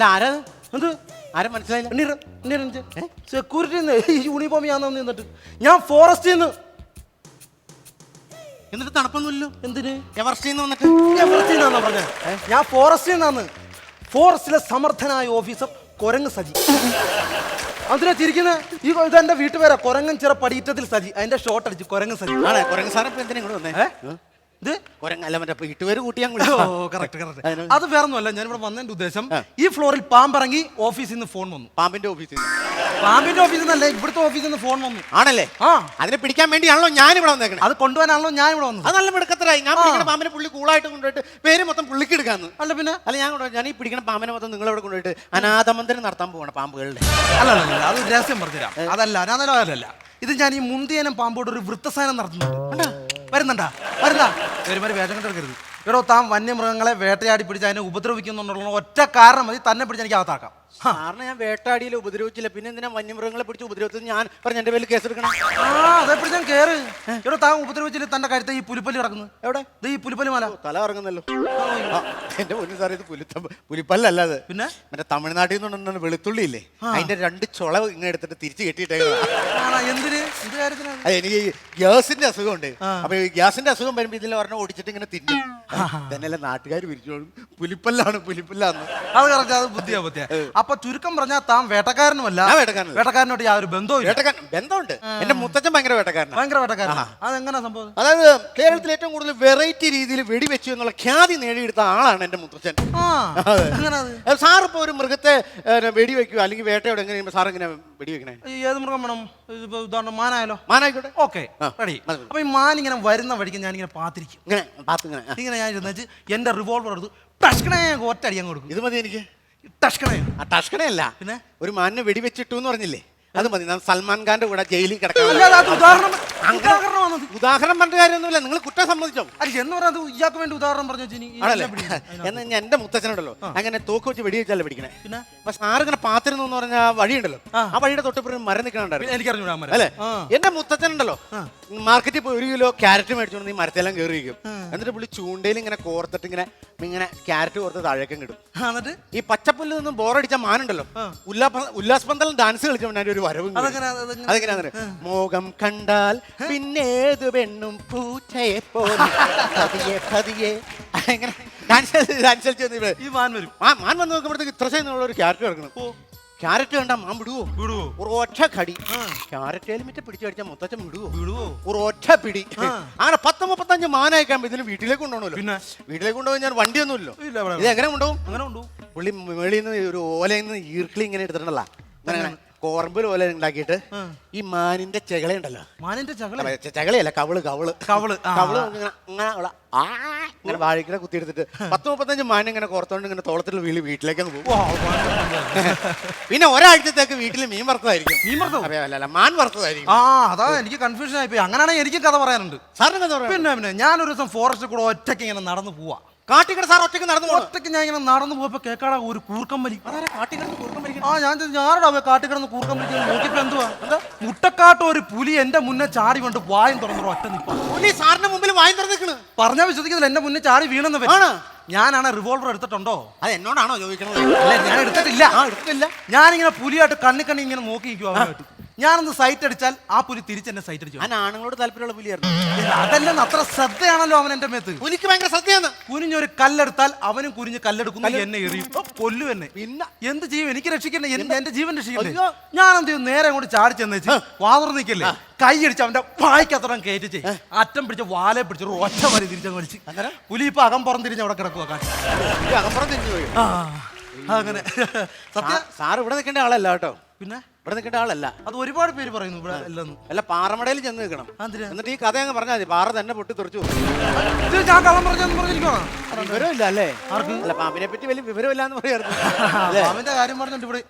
അല്ല ആരാ എന്ത്? ആരാ മനസ്സിലായില്ല? സെക്യൂരിറ്റി യൂണിഫോം ഞാൻ തന്നെ നിന്നിട്ട് ഞാൻ ഫോറസ്റ്റിൽ നിന്ന് എന്നിട്ട് തണുപ്പൊന്നുമില്ലല്ലോ. എന്തിന്? നിന്ന് വന്നിട്ട്. പറഞ്ഞത്? ഞാൻ ഫോറസ്റ്റിൽ നിന്നാണ്. ഫോറസ്റ്റിലെ സമർത്ഥനായ ഓഫീസർ കൊരങ്ങ് സജി. അതിനെ ചിരിക്കുന്ന? ഈ ഇതെന്റെ വീട്ടുപേരാ. കൊരങ്ങൻ ചിറ പടിയിറ്റത്തിൽ സജി. അതിന്റെ ഷോട്ട് അടിച്ച് കൊരങ്ങ് സജി. ആണ് കുരങ്ങ് സാറേ ഇപ്പൊ എന്തിനാ ഇങ്ങോട്ട് വന്നേ? ഏ? ഇത് കുരങ്ങ് അല്ല മറ്റേ കൂട്ടി ഞാൻ ഓ കറക്റ്റ് കറക്റ്റ് അതിന് അത് വേറൊന്നുമല്ല ഞാൻ ഇവിടെ വന്നതിന്റെ ഉദ്ദേശം ഈ ഫ്ലോറിൽ പാമ്പിറങ്ങി ഓഫീസിൽ നിന്ന് ഫോൺ വന്നു. പാമ്പിന്റെ ഓഫീസിൽ നിന്ന്. പാമ്പിന്റെ ഓഫീസിൽ നിന്നല്ല ഇവിടുത്തെ ഓഫീസിൽ നിന്ന് ഫോൺ വന്നു. ആണല്ലേ? ആ. അതിനെ പിടിക്കാൻ വേണ്ടിയാണല്ലോ ഞാൻ ഇവിടെ വന്നേക്കണേ. അത് കൊണ്ടുപോകാനാണല്ലോ ഞാൻ ഇവിടെ വന്നത്. അത് നല്ല മിടുക്കത്തരായി. ഞാൻ പിടിക്കണ പാമ്പിനെ പുള്ളി കൂളായിട്ട് കൊണ്ടുപോയിട്ട് പേര് മൊത്തം പുള്ളിക്ക് എടുക്കാന്ന്. അല്ല പിന്നെ? അല്ല ഞാൻ കൊണ്ടുപോയി ഞാൻ ഈ പിടിക്കണ പാമ്പിനെ മൊത്തം നിങ്ങളവിടെ കൊണ്ടുപോയിട്ട് അനാഥമന്ദിരം നടത്താൻ പോകണം പാമ്പുകളുടെ. അല്ല അല്ല, അല്ല അത് രഹസ്യം പറഞ്ഞുതരാം. അതല്ല അനാഥലോ അതല്ല ഇത് ഞാൻ ഈ മുന്തിയനം പാമ്പോട് ഒരു വൃത്തസാനം നടത്തുന്നുണ്ട്. വരുന്നുണ്ടാ? വരുന്നാ? ഒരുമാതിരി വേഷം കണ്ടെടുക്കരുത് എടോ താൻ വന്യമൃഗങ്ങളെ വേട്ടയാടി പിടിച്ച് അതിനെ ഉപദ്രവിക്കുന്നുണ്ടുള്ള ഒറ്റ കാരണം മതി. തന്നെ പിടിച്ച് എനിക്ക് അകത്താക്കാം. സാറിന് ഞാൻ വേട്ടാടിയിൽ ഉപദ്രവിച്ചില്ല. പിന്നെ എന്തിനാ വന്യമൃഗങ്ങളെ പിടിച്ച് ഉപദ്രവിച്ചത്? ഞാൻ പറഞ്ഞ എന്റെ പേരിൽ കേസെടുക്കണം. ആ അതെപ്പോഴും ഞാൻ കേറ്. താൻ ഉപദ്രവിച്ചില്ല തന്റെ കരുത്ത് ഈ പുലിപ്പല്ലി കിടക്കുന്നു? എവിടെ? ഇത് ഈ പുലിപ്പല്ലി മല തല ഇറങ്ങുന്നല്ലോ ആ, എന്റെ പൊന്നു സാറേ ഇത് പുലിത്ത പുലിപ്പല്ലല്ല അത്. പിന്നെ? മറ്റേ തമിഴ്നാട്ടിൽ നിന്നുണ്ടെന്ന് വെളുത്തുള്ളി ഇല്ലേ? അതിന്റെ രണ്ട് ചുള ഇങ്ങനെ എടുത്തിട്ട് തിരിച്ചു കെട്ടിയിട്ടേ ആണോ, എന്തിന്? ഇത് കാര്യത്തിനാണ് അത്? എനിക്ക് ഈ ഗ്യാസിന്റെ അസുഖമുണ്ട്. ആ. അപ്പൊ ഈ ഗ്യാസിന്റെ അസുഖം വരുമ്പോ ഇതിൽ പറഞ്ഞ ഓടിച്ചിട്ട് ഇങ്ങനെ തിന്നും. തന്നെയല്ല നാട്ടുകാർ വിരിച്ചോളും. പുലിപ്പല്ലാണ് പുലിപ്പല്ലാന്ന്. അത് കറക്റ്റ് അത് ബുദ്ധിയാ ബുദ്ധിയാ. അപ്പൊ ചുരുക്കം പറഞ്ഞാൽ താൻ വേട്ടക്കാരനുമല്ല. ഞാൻ വേട്ടക്കാരനല്ല. വേട്ടക്കാരനോട് യാതൊരു ബന്ധവും ഇല്ല വേട്ടക്കാരൻ ബന്ധമുണ്ട്. എന്റെ മുത്തച്ഛൻ ഭയങ്കര വേട്ടക്കാരനാണ് ഭയങ്കര വേട്ടക്കാരൻ അതെങ്ങനെ സംഭവം? അതായത് കേരളത്തിൽ ഏറ്റവും കൂടുതൽ വെറൈറ്റി രീതിയിൽ വെടിവെച്ചു എന്നുള്ള ഖ്യാതി നേടിയെടുത്ത ആളാണ് എന്റെ മുത്തച്ഛൻ. ആ അതെ. അങ്ങനെ അത്? ഏ, സാർ ഇപ്പൊ ഒരു മൃഗത്തെ ഏ, വെടിവെക്കുക അല്ലെങ്കിൽ വേട്ടയോടെ എങ്ങനെ സാർ എങ്ങനെ വെടിവെക്കണേ? ഈ ഏത് മൃഗം വേണം? ഇതിപ്പോ മാനായാലോ? മാനായിക്കോട്ടെ. ഓക്കെ ആ, റെഡി. മതി. അപ്പൊ ഈ മാൻ ഇങ്ങനെ വരുന്ന വഴിക്ക് ഞാൻ ഇങ്ങനെ പാത്തിരിക്കും. ഇങ്ങനെ പാത്ത് ഇങ്ങനെ ആ, ഇങ്ങനെ ഞാൻ ഇരുന്നിട്ട് എന്റെ റിവോൾവർ എടുത്ത് പ്രശ്നം ഒറ്റ അടിയാൻ കൊടുക്കും. ഇത് മതി എനിക്ക്. ടഷ്കണേ ആ ടഷ്കണയല്ല പിന്നെ? ഒരു മാനിനെ വെടിവെച്ചിട്ടു എന്ന് പറഞ്ഞില്ലേ? അത് മതി. ഞാൻ സൽമാൻ ഖാന്റെ കൂടെ ജയിലിൽ കിടക്കണം അല്ലാതെ അത് ഉദാഹരണം പറഞ്ഞ കാര്യമൊന്നുമില്ല. നിങ്ങൾ കുറ്റം സമ്മതിച്ചോ? അല്ല എന്ന് പറഞ്ഞത് അത് ഇയാൾക്ക് വേണ്ടി ഉദാഹരണം പറഞ്ഞു ആണല്ലേ? എന്നാ ഞാൻ എന്റെ മുത്തച്ഛനുണ്ടല്ലോ. അങ്ങനെ തോക്ക് വെച്ച് വെടി പിടിക്കണേ? പിന്നെ? അപ്പൊ സാറ് ഇങ്ങനെ പാത്തിരുന്നു എന്ന് പറഞ്ഞ ആ വഴിയുണ്ടല്ലോ. ആ. ആ വഴിയുടെ തൊട്ടപ്പുറം മരം നിൽക്കണുണ്ടായിരുന്നു. എനിക്കറിഞ്ഞൂടാ മരം. അല്ലേ? ആ. എന്റെ മുത്തച്ഛനുണ്ടല്ലോ. മാർക്കറ്റിൽ പോയി ഒരു കിലോ ക്യാരറ്റ് മേടിച്ചോണ്ട് ഈ മരത്തെല്ലാം കയറി വയ്ക്കും എന്നിട്ട് പുള്ളി ചൂണ്ടയിൽ ഇങ്ങനെ കോർത്തിട്ട് ഇങ്ങനെ ഇങ്ങനെ ക്യാരറ്റ് കോർത്ത് താഴേക്കും കിട്ടും ആ, എന്നിട്ട്? ഈ പച്ചപ്പുല്ലിൽ നിന്നും ബോറടിച്ച മാനുണ്ടല്ലോ. ഉല്ലാപ ഉല്ലാസ് പന്തലും ഡാൻസ് കളിച്ചു ഒരു വരവും അതെങ്ങനെയാ? മോകം കണ്ടാൽ പിന്നേത് പെണ്ണും പൂച്ചയെ പോലെ. പതിയെ പതിയെ. അങ്ങനെ ഡാൻസ് ഡാൻസ് കളിച്ച് മാൻ വരും. മാൻ വന്ന് നോക്കുമ്പോഴത്തേക്ക് ഇത്ര ചെയ്യുന്നുള്ള ഒരു ക്യാരറ്റ് കിടക്കണം ക്യാരറ്റ് കണ്ടാ മാൻ വിടുവോ? വിടുവോ? ഒരു ഒറ്റ കടി ക്യാരറ്റ് ഹെൽമെറ്റ് പിടിച്ചു കടിച്ചാൽ മുത്തച്ഛൻ വിടുവോ? വിടുവോ? ഒരു ഒറ്റ പിടി അങ്ങനെ പത്ത് മുപ്പത്തഞ്ച് മാനായിക്കാൻ ഇതിന് വീട്ടിലേക്ക് കൊണ്ടുപോകണല്ലോ പിന്നെ? വീട്ടിലേക്ക് കൊണ്ടുപോയി ഞാൻ വണ്ടിയൊന്നുമില്ലോ ഇത് എങ്ങനെ കൊണ്ടുപോകും? അങ്ങനെ ഉണ്ടോ പുള്ളി മേളിൽ നിന്ന് ഒരു ഓലയിൽ നിന്ന് ഈർക്കിളി ഇങ്ങനെ എടുത്തിട്ടുണ്ടല്ലോ. അങ്ങനെ അങ്ങനെ പോലെ ഉണ്ടാക്കിയിട്ട് ഈ മാനിന്റെ ചെകളയുണ്ടല്ലോ. മാനിന്റെ ചകള? ചെകളയല്ല കവൾ കവൾ. കവൾ, കവൾ ഇങ്ങനെ ഇങ്ങനെ ആ ഇങ്ങനെ കുത്തിയെടുത്തിട്ട് പത്ത് മുപ്പത്തഞ്ച് മാൻ ഇങ്ങനെ കോർത്തോണ്ട് ഇങ്ങനെ തോളത്തിൽ വീളി വീട്ടിലേക്ക് അങ്ങ് പോകും പിന്നെ ഒരാഴ്ചത്തേക്ക് വീട്ടിൽ മീൻ വറുത്തതായിരിക്കും. മീൻ വറുത്തത്? അതെ, അല്ല മാൻ വറുത്തതായിരിക്കും. ആ അതാ എനിക്ക് കൺഫ്യൂഷൻ ആയിപ്പോയി അങ്ങനെയാണെങ്കിൽ എനിക്ക് കഥ പറയാനുണ്ട്. സാറിന് കഥ പറയാം പിന്നെ പിന്നെ ഞാനൊരു ദിവസം ഫോറസ്റ്റ് കൂടെ ഒറ്റയ്ക്ക് ഇങ്ങനെ നടന്നു പോവാ. കാട്ടിക്കട സാർ ഒറ്റയ്ക്ക് നടന്നു പോകണം ഒറ്റയ്ക്ക് ഞാൻ ഇങ്ങനെ നടന്നു പോയപ്പോ കേക്കാടാ ഒരു കൂർക്കം വലി കാട്ടിക്കടന്ന് കുറുക്കം വലിക്കണം? ആ ഞാൻ ഞാനടാ കൂർക്കം വലിക്കുന്നത് നോക്കിയപ്പോ എന്തുവാ? മുട്ടക്കാട്ട് ഒരു പുലി എന്റെ മുന്നേ ചാടി കൊണ്ട് വായം തുറന്നു ഒറ്റ സാറിന്റെ മുമ്പിൽ വായം തുറന്നിക്കണ് പറഞ്ഞാ വിശ്വസിക്കുന്നില്ല എന്റെ മുന്നേ ചാടി വീണെന്ന് വരാണ് ആണോ? ഞാനാണ് റിവോൾവർ എടുത്തിട്ടുണ്ടോ? അത് എന്നോടാണോ ചോദിക്കണത്? അല്ല ഞാൻ എടുത്തിട്ടില്ല. ആ എടുത്തില്ല ഞാനിങ്ങനെ പുലിയായിട്ട് കണ്ണി കണ്ണി ഇങ്ങനെ നോക്കി നിൽക്കും അവനായിട്ട് ഞാനൊന്ന് സൈറ്റ് അടിച്ചാൽ ആ പുലി തിരിച്ചെന്നെ സൈറ്റ് അടിച്ചു ഞാൻ ആണുങ്ങളോട് താല്പര്യമുള്ള പുലിയായിരുന്നു. അതല്ലെന്ന് അത്ര ശ്രദ്ധയാണല്ലോ അവൻ എന്റെ മേത്ത്. പുലിക്ക് ഭയങ്കര ശ്രദ്ധയാണ്. കുനിഞ്ഞൊരു കല്ലെടുത്താൽ അവനും കുനിഞ്ഞ് കല്ലെടുക്കുന്നു എന്നെ എറിയും. കൊല്ലു എന്നെ. പിന്നെ? എന്ത് ചെയ്യും? എനിക്ക് രക്ഷിക്കണ്ടേ? എന്റെ എന്റെ ജീവൻ രക്ഷിക്കണ്ടേ. ഞാൻ എന്ത് ചെയ്യും? നേരെ അങ്ങോട്ട് ചാടി ചെന്നേച്ച് വാതുറ നിൽക്കല്ലേ? കൈ അടിച്ച് അവന്റെ വായിക്കത്രം കയറ്റിച്ച് അറ്റം പിടിച്ച് വാലെ പിടിച്ച് ഒറ്റ വരി തിരിച്ചങ്ങ് വലിച്ച്? പുലി ഇപ്പൊ അകം പുറം തിരിഞ്ഞ് അവിടെ കിടക്കുക പുലി തിരിഞ്ഞു പോയി. അങ്ങനെ. സത്യ? സാർ ഇവിടെ നിൽക്കേണ്ട ആളല്ല കേട്ടോ. പിന്നെ? ഇവിടെ നിൽക്കേണ്ട ആളല്ല. അത് ഒരുപാട് പേര് പറയുന്നു ഇവിടെ എല്ലാം അല്ല പാറമടയിൽ ചെന്ന് നിൽക്കണം? എന്നിട്ട് ഈ കഥ അങ്ങ് പറഞ്ഞാൽ മതി. പാറ തന്നെ പൊട്ടി തുറച്ചു പോകും. ഇത് ഞാൻ കള്ളം പറഞ്ഞെന്ന് പറഞ്ഞിരിക്കുവാണ് വിവരമില്ല അല്ലേ? അല്ല പാമ്പിനെ പറ്റി വലിയ വിവരമില്ല എന്ന് പറയായിരുന്നു. അല്ലേ? അവന്റെ കാര്യം പറഞ്ഞിട്ട് ഇവിടെ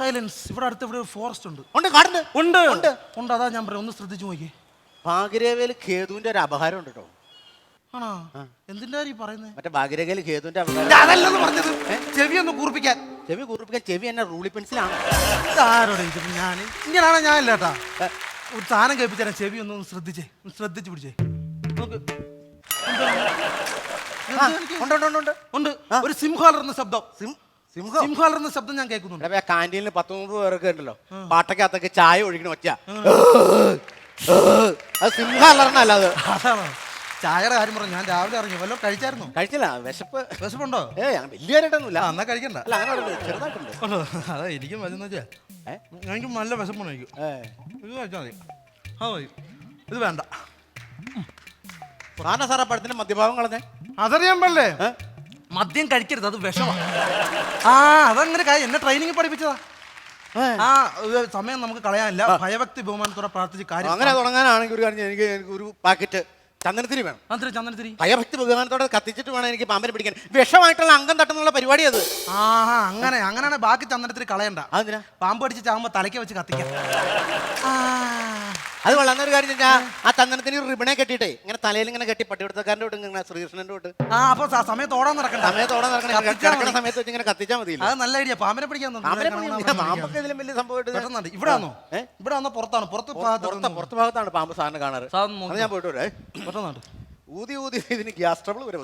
സൈലൻസ്. ഇവിടെ അടുത്ത് ഇവിടെ ഫോറസ്റ്റ് ഉണ്ട്. ഉണ്ട് കാടുണ്ട്. ഉണ്ട്. ഉണ്ട്. ഉണ്ട് അതാ ഞാൻ പറയാം ഒന്ന് ശ്രദ്ധിച്ചു നോക്കി ഭാഗ്യരേഖയിൽ ഖേതുവിന്റെ ഒരു അപഹാരം ഉണ്ട് കേട്ടോ. ആണോ? എന്തിന്റെ കാര്യം പറയുന്നത് മറ്റേ ഭാഗ്യരേഖയിൽ ഖേതുവിന്റെ അപഹാരം. അതല്ലെന്ന് പറഞ്ഞത്. ചെവി ഒന്ന് കൂർപ്പിക്കാൻ. ചെവി കൂർപ്പിക്കാൻ ചെവി എന്നെ റൂളി പെൻസിലാണ്. ഇതാരോടെ ഇത് ഞാൻ ഇങ്ങനെയാണ് ഞാൻ ഇല്ല കേട്ടാ ഒരു സാധനം കേൾപ്പിച്ചാൽ ചെവി ഒന്ന് ഒന്ന് ശ്രദ്ധിച്ചേ ഒന്ന് ശ്രദ്ധിച്ച് പിടിച്ചേ. നോക്ക്. എന്താണ്? ആ, ഉണ്ട് ഉണ്ട് ഉണ്ട് ഉണ്ട്. ഉണ്ട്. ഒരു സിംഹാലർന്ന ശബ്ദം. സിം- സിംഹം ശബ്ദം ഞാൻ കേൾക്കുന്നുണ്ട്. കാന്റീനിൽ പത്തൊമ്പത് പേർക്ക് ഉണ്ടല്ലോ. പാട്ടക്കകത്തൊക്കെ ചായ ഒഴിക്കണ ഒറ്റ അത് സിംഹം അത്. അതാണ്? ചായയുടെ കാര്യം പറഞ്ഞു. ഞാൻ രാവിലെ ഇറങ്ങി. വല്ലതും കഴിച്ചായിരുന്നു? കഴിച്ചില്ല. വിശപ്പ്. വിശപ്പുണ്ടോ? ഏ വലിയവരായിട്ടൊന്നുമില്ല. ആ എന്നാ കഴിക്കണ്ട. അല്ല അങ്ങനെ ചെറുതായിട്ടുണ്ട്. ഉണ്ടോ? അതാ എനിക്കും വരുന്ന വെച്ചാ. ഏ? എനിക്ക് നല്ല വിശപ്പാണ് എനിക്ക്. ഏ. ഇത് കഴിച്ചാൽ മതി. ആ മതി. ഇത് വേണ്ട. സാറിന് സാറാ പടത്തിന്റെ മദ്യഭാവം കളഞ്ഞേ അതറിയാൻ ഏ? മദ്യം കഴിക്കരുത് അത് വിഷമാണ്. ആ അതങ്ങനെ കാര്യം. എന്നെ ട്രെയിനിങ് പഠിപ്പിച്ചതാ. ഏ. ആ ഇത് സമയം നമുക്ക് കളയാനില്ല. ഭയഭക്തി ബഹുമാനത്തോടെ പ്രാർത്ഥിച്ച് കാര്യം അങ്ങനെ തുടങ്ങാനാണെങ്കിൽ ഒരു കാര്യം ചെയ്യ്, എനിക്ക് എനിക്ക് ഒരു പാക്കറ്റ് ചന്ദനത്തിരി വേണം. അന്തരി ചന്ദനത്തിരി. ഭയഭക്തി ബഹുമാനത്തോടെ കത്തിച്ചിട്ട് വേണം എനിക്ക് പാമ്പിനെ പിടിക്കാൻ. വിഷമായിട്ടുള്ള അംഗം തട്ടുന്നുള്ള പരിപാടി അത് ആ അങ്ങനെ അങ്ങനെയാണ് ബാക്കി ചന്ദനത്തിരി കളയണ്ട. അതിന് പാമ്പ് അടിച്ച് ചാകുമ്പോ തലയ്ക്ക് വെച്ച് കത്തിക്കാം. അത് വളർന്ന ഒരു കാര്യം ഞാൻ ആ ചന്ദനത്തിന് ഒരു റിബണെ കെട്ടിയിട്ടേ. ഇങ്ങനെ തലയിൽ ഇങ്ങനെ കെട്ടി പട്ടിയെടുത്തക്കാരന്റെ വിട്ട് ഇങ്ങനെ ശ്രീകൃഷ്ണന്റെ വിട്ട് ആ അപ്പൊ സ- സമയത്ത് ഓടാൻ നടക്കണ്ട. സമയത്തോടെ നടക്കണ കത്തിച്ചാ കിടക്കണ മതി. സമയത്ത് വെച്ച് ഇങ്ങനെ കത്തിച്ചാൽ മതി അത് നല്ല ഐഡിയ. പാമ്പിനെ പിടിക്കാൻ. പാമ്പൊക്കെ ഇതിലും വലിയ സംഭവമായിട്ട് പെട്ടെന്നുണ്ട് ഇവിടെ ആണോ ഏ? ഇവിടെ ആണോ പുറത്താണ്. പുറത്ത് പുറത്ത് പുറത്ത് പുറത്ത് ഭാഗത്താണ് പാമ്പ് സാറിന് കാണാറ്. അത് ഞാൻ പോയിട്ട് വരാം. പെട്ടെന്നുണ്ട് ഊതി ഊതി. ഇതിന് ഗ്യാസ് ട്രബിൾ വരെ.